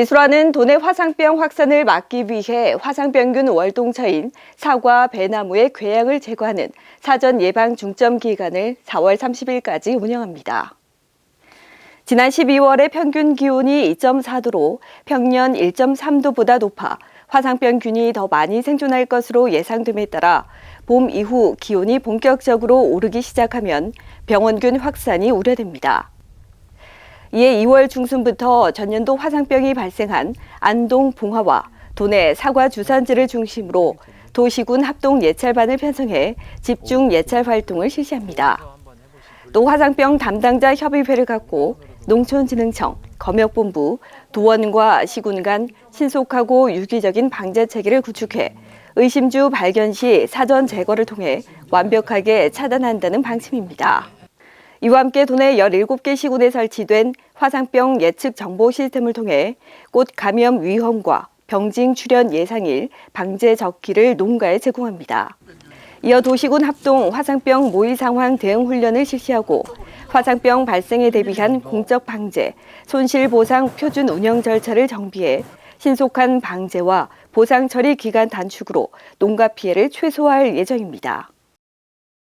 기술하는 도내 화상병 확산을 막기 위해 화상병균 월동처인 사과, 배나무의 궤양을 제거하는 사전 예방 중점 기간을 4월 30일까지 운영합니다. 지난 12월의 평균 기온이 2.4도로 평년 1.3도보다 높아 화상병균이 더 많이 생존할 것으로 예상됨에 따라 봄 이후 기온이 본격적으로 오르기 시작하면 병원균 확산이 우려됩니다. 이에 2월 중순부터 전년도 화상병이 발생한 안동 봉화와 도내 사과 주산지를 중심으로 도시군 합동 예찰반을 편성해 집중 예찰 활동을 실시합니다. 또 화상병 담당자 협의회를 갖고 농촌진흥청, 검역본부, 도원과 시군 간 신속하고 유기적인 방제 체계를 구축해 의심주 발견 시 사전 제거를 통해 완벽하게 차단한다는 방침입니다. 이와 함께 도내 17개 시군에 설치된 화상병 예측 정보 시스템을 통해 꽃 감염 위험과 병징 출현 예상일 방제 적기를 농가에 제공합니다. 이어 도시군 합동 화상병 모의 상황 대응 훈련을 실시하고 화상병 발생에 대비한 공적 방제, 손실 보상 표준 운영 절차를 정비해 신속한 방제와 보상 처리 기간 단축으로 농가 피해를 최소화할 예정입니다.